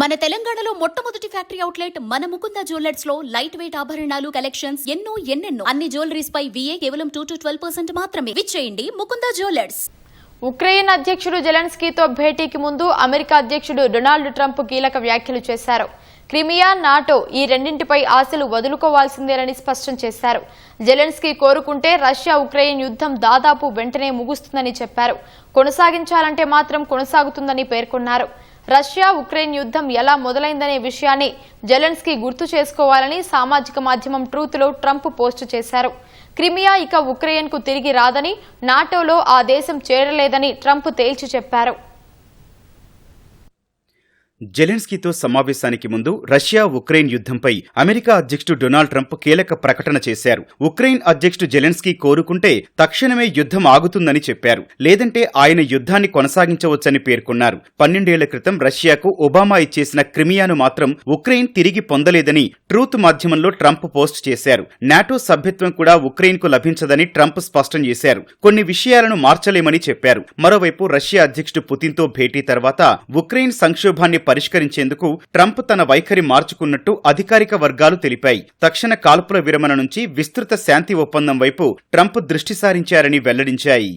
మన తెలంగాణలో మొట్టమొదటి ఫ్యాక్టరీ అవుట్లెట్ మన ముకుంద జ్యువెలర్స్లో లైట్ వెయిట్ ఆభరణాలు కలెక్షన్స్ ఎన్నో ఎన్నెన్నో. అన్ని జ్యువెలరీస్ పై విఏ కేవలం టూ టు ట్వెల్వ్ పర్సెంట్ మాత్రమే. విచ్చేయండి ముకుంద జ్యువెలర్స్. ఉక్రెయిన్ అధ్యక్షుడు జెలెన్స్కీతో భేటీకి ముందు అమెరికా అధ్యక్షుడు డొనాల్డ్ ట్రంప్ కీలక వ్యాఖ్యలు చేశారు. క్రిమియా నాటో ఈ రెండింటిపై ఆశలు వదులుకోవాల్సిందేనని స్పష్టం చేశారు. జెలెన్స్కీ కోరుకుంటే రష్యా ఉక్రెయిన్ యుద్ధం దాదాపు వెంటనే ముగుస్తుందని చెప్పారు. కొనసాగించాలంటే మాత్రం కొనసాగుతుందని పేర్కొన్నారు. రష్యా ఉక్రెయిన్ యుద్ధం ఎలా మొదలైందనే విషయాన్ని జెలెన్స్కీ గుర్తు చేసుకోవాలని సామాజిక మాధ్యమం ట్రూత్లో ట్రంప్ పోస్టు చేశారు. క్రిమియా ఇక ఉక్రెయిన్కు తిరిగి రాదని నాటోలో ఆ దేశం చేరలేదని ట్రంప్ తేల్చి చెప్పారు. జెలెన్స్కీతో సమావేశానికి ముందు రష్యా ఉక్రెయిన్ యుద్ధంపై అమెరికా అధ్యక్షుడు డొనాల్డ్ ట్రంప్ కీలక ప్రకటన చేశారు. ఉక్రెయిన్ అధ్యక్షుడు జెలెన్స్కీ కోరుకుంటే తక్షణమే యుద్ధం ఆగుతుందని చెప్పారు. లేదంటే ఆయన యుద్ధాన్ని కొనసాగించవచ్చని పేర్కొన్నారు. పన్నెండేళ్ళ క్రితం రష్యాకు ఒబామా ఇచ్చేసిన క్రిమియాను మాత్రం ఉక్రెయిన్ తిరిగి పొందలేదని ట్రూత్ మాధ్యమంలో ట్రంప్ పోస్ట్ చేశారు. నాటో సభ్యత్వం కూడా ఉక్రెయిన్కు లభించదని ట్రంప్ స్పష్టం చేశారు. కొన్ని విషయాలను మార్చలేమని చెప్పారు. మరోవైపు రష్యా అధ్యక్షుడు పుతిన్తో భేటీ తర్వాత ఉక్రెయిన్ సంక్షోభాన్ని పరిష్కరించేందుకు ట్రంప్ తన వైఖరి మార్చుకున్నట్టు అధికారిక వర్గాలు తెలిపాయి. తక్షణ కాల్పుల విరమణ నుంచి విస్తృత శాంతి ఒప్పందం వైపు ట్రంప్ దృష్టి సారించారని వెల్లడించాయి.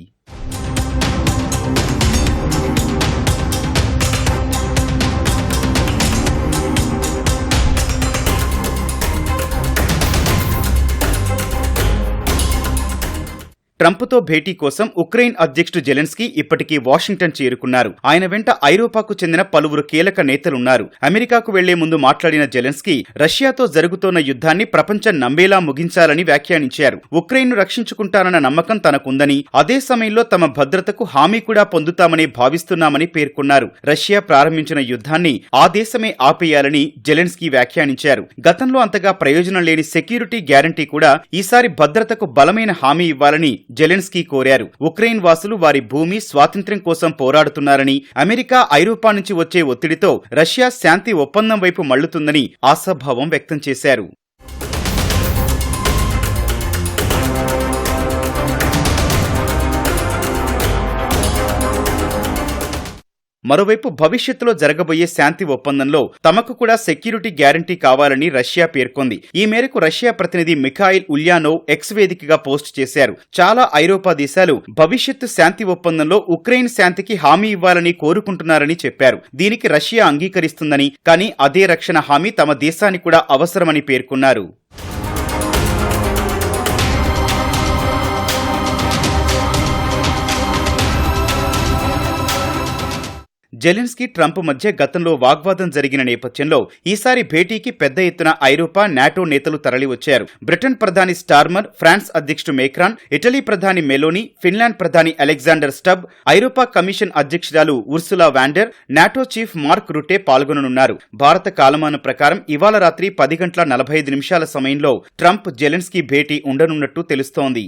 ట్రంప్తో భేటీ కోసం ఉక్రెయిన్ అధ్యక్షుడు జెలెన్స్కీ ఇప్పటికీ వాషింగ్టన్ చేరుకున్నారు. ఆయన వెంట ఐరోపాకు చెందిన పలువురు కీలక నేతలున్నారు. అమెరికాకు వెళ్ళే ముందు మాట్లాడిన జెలెన్స్కీ రష్యాతో జరుగుతోన్న యుద్ధాన్ని ప్రపంచం నమ్మేలా ముగించాలని వ్యాఖ్యానించారు. ఉక్రెయిన్ను రక్షించుకుంటానన్న నమ్మకం తనకుందని అదే సమయంలో తమ భద్రతకు హామీ కూడా పొందుతామని భావిస్తున్నామని పేర్కొన్నారు. రష్యా ప్రారంభించిన యుద్ధాన్ని ఆ దేశమే ఆపేయాలని జెలెన్స్కీ వ్యాఖ్యానించారు. గతంలో అంతగా ప్రయోజనం లేని సెక్యూరిటీ గ్యారంటీ కూడా ఈసారి భద్రతకు బలమైన హామీ ఇవ్వాలని జెలెన్స్కీ కోరారు. ఉక్రెయిన్ వాసులు వారి భూమి స్వాతంత్ర్యం కోసం పోరాడుతున్నారని అమెరికా ఐరోపా నుంచి వచ్చే ఒత్తిడితో రష్యా శాంతి ఒప్పందం వైపు మళ్ళుతుందని ఆశాభావం వ్యక్తం చేశారు. మరోవైపు భవిష్యత్తులో జరగబోయే శాంతి ఒప్పందంలో తమకు కూడా సెక్యూరిటీ గ్యారంటీ కావాలని రష్యా పేర్కొంది. ఈ మేరకు రష్యా ప్రతినిధి మిఖాయిల్ ఉల్యానోవ్ ఎక్స్ వేదికగా పోస్ట్ చేశారు. చాలా ఐరోపా దేశాలు భవిష్యత్తు శాంతి ఒప్పందంలో ఉక్రెయిన్ శాంతికి హామీ ఇవ్వాలని కోరుకుంటున్నారని చెప్పారు. దీనికి రష్యా అంగీకరిస్తుందని కానీ అదే రక్షణ హామీ తమ దేశానికి కూడా అవసరమని పేర్కొన్నారు. జెలెన్స్కీ ట్రంప్ మధ్య గతంలో వాగ్వాదం జరిగిన నేపథ్యంలో ఈసారి భేటీకి పెద్ద ఎత్తున ఐరోపా నాటో నేతలు తరలివచ్చారు. బ్రిటన్ ప్రధాని స్టార్మర్ ఫ్రాన్స్ అధ్యక్షుడు మేక్రాన్ ఇటలీ ప్రధాని మెలోని ఫిన్లాండ్ ప్రధాని అలెగ్జాండర్ స్టబ్ ఐరోపా కమిషన్ అధ్యక్షురాలు Ursula von der NATO chief Mark Rutte పాల్గొననున్నారు. భారత కాలమానం ప్రకారం ఇవాళ రాత్రి పది గంటల నలభై ఐదు నిమిషాల సమయంలో ట్రంప్ జెలెన్స్కీ భేటీ ఉండనున్నట్టు తెలుస్తోంది.